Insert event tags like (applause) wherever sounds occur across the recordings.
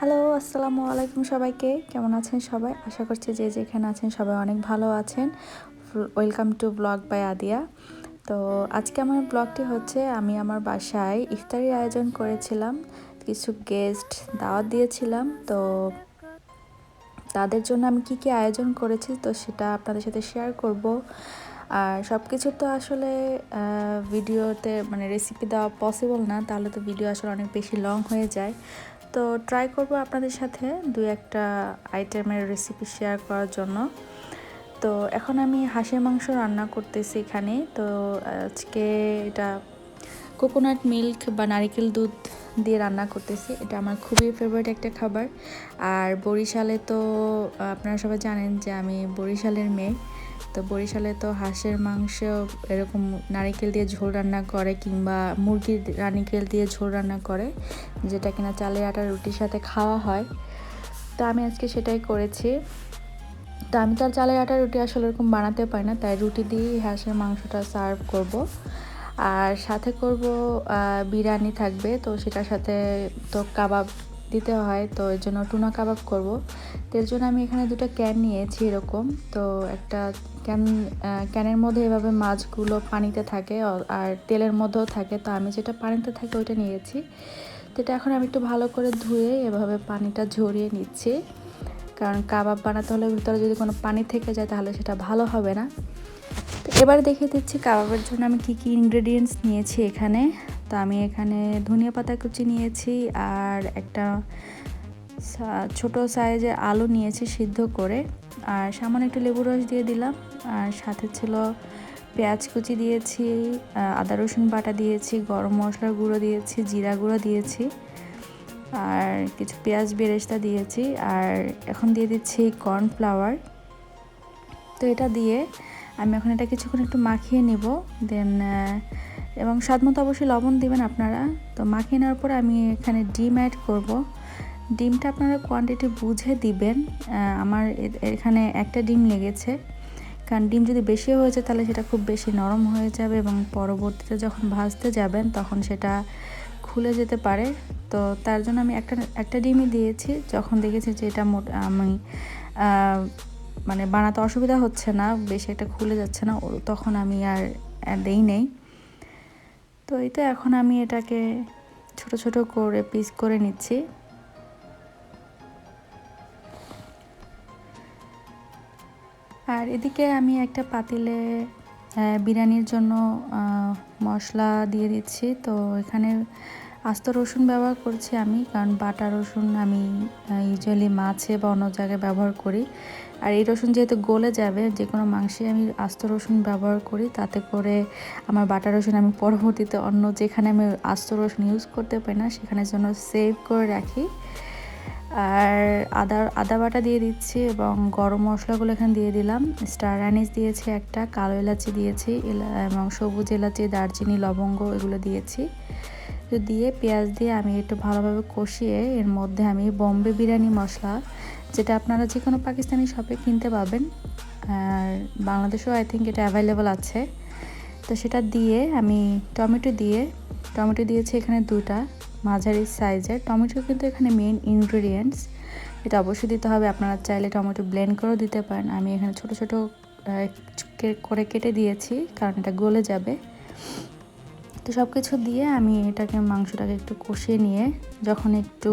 Hello, আসসালামু আলাইকুম সবাইকে। কেমন আছেন সবাই? আশা করছি যে যেখানে আছেন সবাই অনেক ভালো আছেন। Welcome to blog by Adiya তো আজকে আমার ব্লগটি হচ্ছে, আমি আমার বাসায় ইফতারির আয়োজন করেছিলাম, কিছু গেস্ট দাওয়াত দিয়েছিলাম। তো তাদের জন্য আমি কি কি আয়োজন করেছি, তো সেটা আপনাদের সাথে শেয়ার করব। আর সব কিছু তো আসলে ভিডিওতে মানে রেসিপি দেওয়া পসিবল না, তাহলে তো ভিডিও আসলে অনেক বেশি লং হয়ে যায়। তো ট্রাই করব আপনাদের সাথে দু একটা আইটেমের রেসিপি শেয়ার করার জন্য। তো এখন আমি হাঁসের মাংস রান্না করতেছি এখানে। তো আজকে এটা কোকোনাট মিল্ক বা নারিকেল দুধ দিয়ে রান্না করতেছি। এটা আমার খুবই ফেভারিট একটা খাবার। আর বরিশালে তো, আপনারা সবাই জানেন যে আমি বরিশালের মেয়ে। তো বরিশালে তো হাঁসের মাংস এরকম নারিকেল দিয়ে ঝোল রান্না করে কিংবা মুরগির নারিকেল দিয়ে ঝোল রান্না করে, যেটা কিনা চালের আটা, রুটির সাথে খাওয়া হয়। তো আমি আজকে সেটাই করেছি। তো আমি তো আর চালের আটা, রুটি আসলে এরকম বানাতে পারি না, তাই রুটি দিয়েই হাঁসের মাংসটা সার্ভ করব। আর সাথে করব বিরিয়ানি থাকবে, তো সেটার সাথে তো কাবাব দিতে হয়, তো এর জন্য টুনা কাবাব করব। তো এর জন্য আমি এখানে দুটো ক্যান নিয়েছি এরকম, তো একটা ক্যান ক্যানের মধ্যে এভাবে মাছগুলো পানিতে থাকে আর তেলের মধ্যেও থাকে, তো আমি যেটা পানিতে থাকে ওইটা নিয়েছি। তো এটা এখন আমি একটু ভালো করে ধুয়ে এভাবে পানিটা ঝরিয়ে নিচ্ছি, কারণ কাবাব বানাতে হলে ভিতরে যদি কোনো পানি থেকে যায় তাহলে সেটা ভালো হবে না। এবার দেখে দিচ্ছি কাবাবের জন্য আমি কি কি ইনগ্রেডিয়েন্টস নিয়েছি এখানে। তো আমি এখানে ধনিয়া পাতা কুচি নিয়েছি আর একটা ছোট সাইজের আলু নিয়েছি সিদ্ধ করে। আর সামান্য একটু লেবু রস দিয়ে দিলাম। আর সাথে ছিল পেঁয়াজ কুচি দিয়েছি আদা রসুন বাটা দিয়েছি, গরম মশলার গুঁড়ো দিয়েছি, জিরা গুঁড়ো দিয়েছি। আর কিছু পেঁয়াজ বেরেস্তা দিয়েছি। আর এখন দিয়ে দিচ্ছি কর্নফ্লাওয়ার তো এটা দিয়ে আমি এখন এটা কিছুক্ষণ একটু মাখিয়ে নেব দেন এবং স্বাদ মতো অবশ্যই লবণ দেবেন আপনারা। তো মাখিয়ে নেওয়ার পরে আমি এখানে ডিম অ্যাড করব। ডিমটা আপনারা কোয়ান্টিটি বুঝে দিবেন আমার এখানে একটা ডিম লেগেছে। কারণ ডিম যদি বেশি হয়েছে তাহলে সেটা খুব বেশি নরম হয়ে যাবে এবং পরবর্তীতে যখন ভাজতে যাবেন তখন সেটা খুলে যেতে পারে। তো তার জন্য আমি একটা একটা ডিমই দিয়েছি, যখন দেখেছি যে এটা মোট আমি মানে বানাতে অসুবিধা হচ্ছে না, বেশি একটা খুলে যাচ্ছে না তখন আমি আর দেই নেই। তো এই তো এখন আমি এটাকে ছোট ছোট করে পিস করে নিচ্ছি। আর এদিকে আমি একটা পাতিলে বিরিয়ানির জন্য মশলা দিয়ে দিচ্ছি। তো এখানে আস্ত রসুন ব্যবহার করছি আমি, কারণ বাটা রসুন আমি ইউজুয়ালি মাছে বা অন্য জায়গায় ব্যবহার করি। আর এই রসুন যেহেতু গলে যাবে, যে কোনো মাংসে আমি আস্ত রসুন ব্যবহার করি, তাতে করে আমার বাটা রসুন আমি পরবর্তীতে অন্য যেখানে আমি আস্ত রসুন ইউজ করতে পারি না, সেখানে জন্য সেভ করে রাখি। আর আদা আদা বাটা দিয়ে দিচ্ছি এবং গরম মশলাগুলো এখানে দিয়ে দিলাম। স্টার অ্যানিস দিয়েছি একটা, কালো এলাচি দিয়েছি এবং সবুজ এলাচি, দারচিনি, লবঙ্গ এগুলো দিয়েছি। তো দিয়ে পেঁয়াজ দিয়ে আমি একটু ভালোভাবে কষিয়ে এর মধ্যে আমি বম্বে বিরিয়ানি মশলা, যেটা আপনারা যে কোনো পাকিস্তানি শপে কিনতে পাবেন। আর বাংলাদেশেও আই থিঙ্ক এটা অ্যাভেলেবল আছে। তো সেটা দিয়ে আমি টমেটো দিয়ে, টমেটো দিয়েছি এখানে দুটা মাঝারি সাইজের। টমেটো কিন্তু এখানে মেন ইনগ্রিডিয়েন্টস এটা অবশ্যই দিতে হবে, আপনারা চাইলে টমেটো ব্লেন্ড করেও দিতে পারেন। আমি এখানে ছোট ছোট করে কেটে দিয়েছি, কারণ এটা গলে যাবে। তো সব কিছু দিয়ে আমি এটাকে, মাংসটাকে একটু কষিয়ে নিয়ে যখন একটু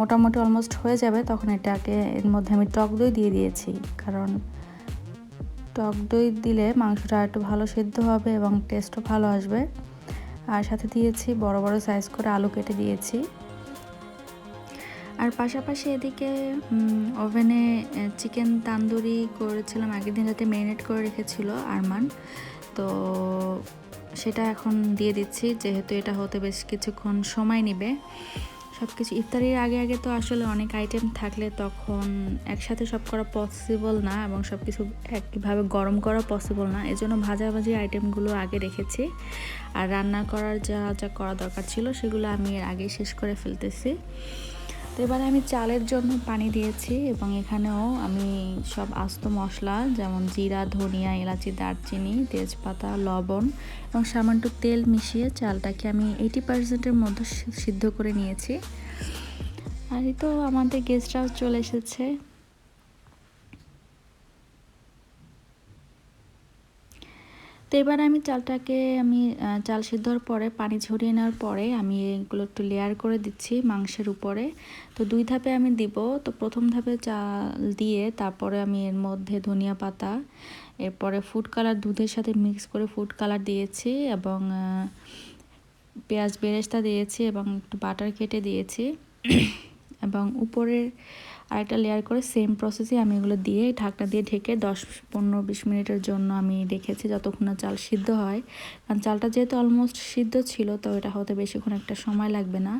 মোটামুটি অলমোস্ট হয়ে যাবে তখন এটাকে, এর মধ্যে আমি টক দই দিয়ে দিয়েছি। কারণ টক দই দিলে মাংসটা একটু ভালো সেদ্ধ হবে এবং টেস্টও ভালো আসবে। আর সাথে দিয়েছি বড় বড় সাইজ করে আলু কেটে দিয়েছি। আর পাশাপাশি এদিকে ওভেনে চিকেন তান্দুরি করেছিলাম, আগের দিন যাতে ম্যারিনেট করে রেখেছিল আরমান। তো সেটা এখন দিয়ে দিচ্ছি, যেহেতু এটা হতে বেশ কিছুক্ষণ সময় নেবে। সব কিছু ইফতারির আগে আগে তো আসলে অনেক আইটেম থাকলে তখন একসাথে সব করা পসিবল না এবং সব কিছু একইভাবে গরম করা পসিবল না। এজন্য ভাজাভাজি আইটেমগুলো আগে রেখেছি। আর রান্না করার যা যা করা দরকার ছিল সেগুলো আমি এর আগেই শেষ করে ফেলতেছি। তো এবারে আমি চালের জন্য পানি দিয়েছি এবং এখানেও আমি সব আস্ত মশলা, যেমন জিরা, ধনিয়া, এলাচি, দারচিনি, তেজপাতা, লবণ এবং সামান্য তেল মিশিয়ে চালটাকে আমি এইটি পার্সেন্টের মধ্যে সিদ্ধ করে নিয়েছি। আর এই তো আমাদের গেস্ট হাউস চলে এসেছে। এবার আমি চালটাকে আমি চাল সিদ্ধ হওয়ার পরে, পানি ঝরিয়ে নেওয়ার পরে আমি এগুলো একটু লেয়ার করে দিচ্ছি মাংসের উপরে। তো দুই ধাপে আমি দিব। তো প্রথম ধাপে চাল দিয়ে তারপরে আমি এর মধ্যে ধনিয়া পাতা, এরপরে ফুড কালার দুধের সাথে মিক্স করে ফুড কালার দিয়েছি এবং পেঁয়াজ বেরেস্তা দিয়েছি এবং একটু বাটার কেটে দিয়েছি। (coughs) এবং উপরের আরেকটা লেয়ার করে সেম প্রসেসে আমি এগুলো দিয়ে ঢাকনা দিয়ে ঢেকে দশ, পনেরো, বিশ মিনিটের জন্য আমি রেখেছি যতক্ষণ না চাল সিদ্ধ হয়। কারণ চালটা যেহেতু অলমোস্ট সিদ্ধ ছিল, তো এটা হতে বেশিক্ষণ একটা সময় লাগবে না।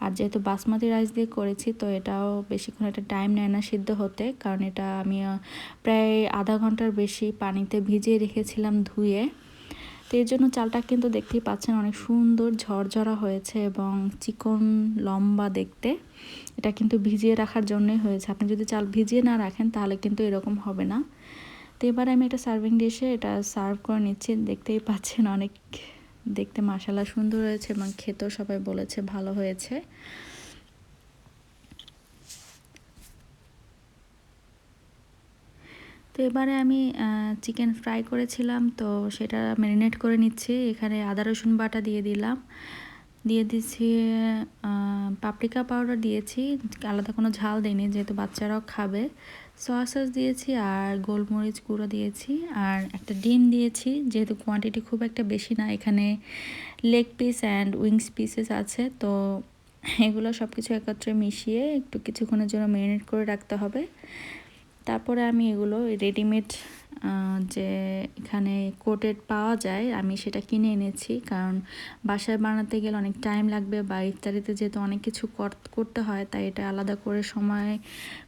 আর যেহেতু বাসমতি রাইস দিয়ে করেছি, তো এটাও বেশিক্ষণ একটা টাইম নেয় না সিদ্ধ হতে। কারণ এটা আমি প্রায় আধা ঘণ্টার বেশি পানিতে ভিজিয়ে রেখেছিলাম ধুয়ে। তো এর জন্য চালটা কিন্তু দেখতেই পাচ্ছেন অনেক সুন্দর ঝরঝরা হয়েছে এবং চিকন লম্বা দেখতে। এটা কিন্তু ভিজিয়ে রাখার জন্যই হয়েছে। আপনি যদি চাল ভিজিয়ে না রাখেন তাহলে কিন্তু এরকম হবে না। তো এবার আমি একটা সার্ভিং ডিশে এটা সার্ভ করে নিচ্ছি। দেখতেই পাচ্ছেন অনেক দেখতে মশালা সুন্দর হয়েছে এবং খেতেও সবাই বলেছে ভালো হয়েছে। তো এবারে আমি চিকেন ফ্রাই করেছিলাম, তো সেটা ম্যারিনেট করে নিচ্ছি। এখানে আদা, রসুন বাটা দিয়ে দিলাম। দিয়ে দিচ্ছি পাপরিকা পাউডার দিয়েছি। আলাদা কোনো ঝাল দিইনি, যেহেতু বাচ্চারাও খাবে। সয়া সস দিয়েছি আর গোলমরিচ গুঁড়ো দিয়েছি। আর একটা ডিম দিয়েছি, যেহেতু কোয়ান্টিটি খুব একটা বেশি না, এখানে leg piece and wings pieces আছে। তো এগুলো সব কিছু একত্রে মিশিয়ে একটু কিছুক্ষণের জন্য ম্যারিনেট করে রাখতে হবে। তারপরে আমি এগুলো রেডিমেড যে এখানে কোটেড পাওয়া যায়, আমি সেটা কিনে এনেছি। কারণ বাসায় বানাতে গেলে অনেক টাইম লাগবে বা ইত্যাদিতে যেহেতু অনেক কিছু করতে হয়, তাই এটা আলাদা করে সময়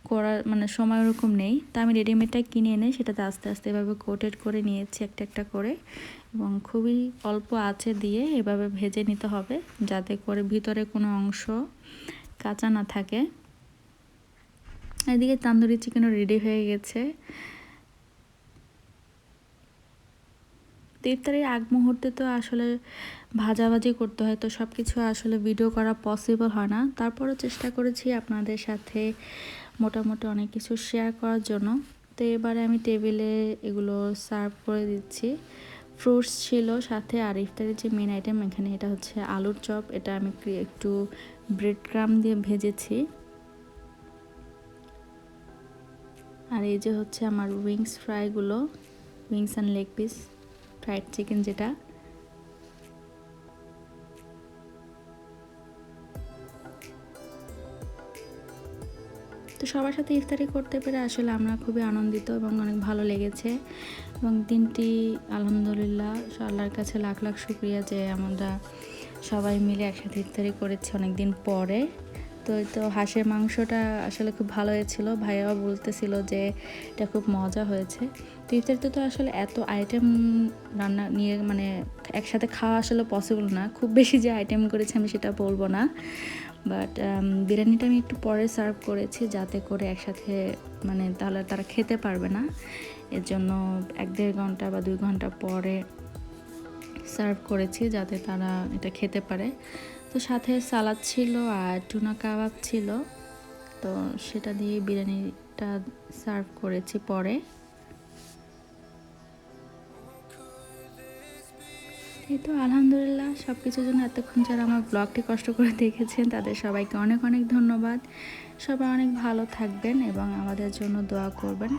করার মানে সময় ওরকম নেই। তা আমি রেডিমেডটা কিনে এনে সেটাতে আস্তে আস্তে এভাবে কোটেড করে নিয়েছি একটা একটা করে এবং খুবই অল্প আছে দিয়ে এভাবে ভেজে নিতে হবে যাতে করে ভিতরে কোনো অংশ কাঁচা না থাকে। এদিকে তান্দুরি চিকেনও রেডি হয়ে গেছে। ইফতারের আগ মুহূর্তে তো আসলে ভাজাভাজি করতে হয়, তো সব কিছু আসলে ভিডিও করা পসিবল হয় না। তারপরও চেষ্টা করেছি আপনাদের সাথে মোটামুটি অনেক কিছু শেয়ার করার জন্য। তো এবারে আমি টেবিলে এগুলো সার্ভ করে দিচ্ছি। ফ্রুটস ছিল, সাথে আর ইফতারের যে মেন আইটেম এখানে এটা হচ্ছে আলুর চপ। এটা আমি একটু ব্রেড ক্রাম দিয়ে ভেজেছি। আর এই যে হচ্ছে আমার wings ফ্রাইগুলো wings and leg piece fried chicken যেটা। তো সবার সাথে ইফতারি করতে পেরে আসলে আমরা খুবই আনন্দিত এবং অনেক ভালো লেগেছে। এবং দিনটি আলহামদুলিল্লাহ আল্লাহর কাছে লাখ লাখ শুক্রিয়া যে আমরা সবাই মিলে একসাথে ইফতারি করেছি অনেক দিন পরে। তো তো হাঁসের মাংসটা আসলে খুব ভালো হয়েছিল। ভাইয়াও বলতেছিল যে এটা খুব মজা হয়েছে। তো ইফতারিতে তো আসলে এত আইটেম রান্না নিয়ে মানে একসাথে খাওয়া আসলে পসিবল না। খুব বেশি যে আইটেম করেছি আমি সেটা বলব না। বাট বিরিয়ানিটা আমি একটু পরে সার্ভ করেছি যাতে করে একসাথে মানে তাহলে তারা খেতে পারবে না। এর জন্য এক দেড় ঘণ্টা বা দুই ঘণ্টা পরে সার্ভ করেছি যাতে তারা এটা খেতে পারে। তো সাথে সালাদ ছিল আর টুনা কাবাব ছিল। তো সেটা দিয়ে বিরিয়ানিটা সার্ভ করেছি পরে। এই তো আলহামদুলিল্লাহ সব কিছুর জন্য এতক্ষণ যারা আমার ব্লগটি কষ্ট করে দেখেছেন, তাদের সবাইকে অনেক অনেক ধন্যবাদ। সবাই অনেক ভালো থাকবেন এবং আমাদের জন্য দোয়া করবেন।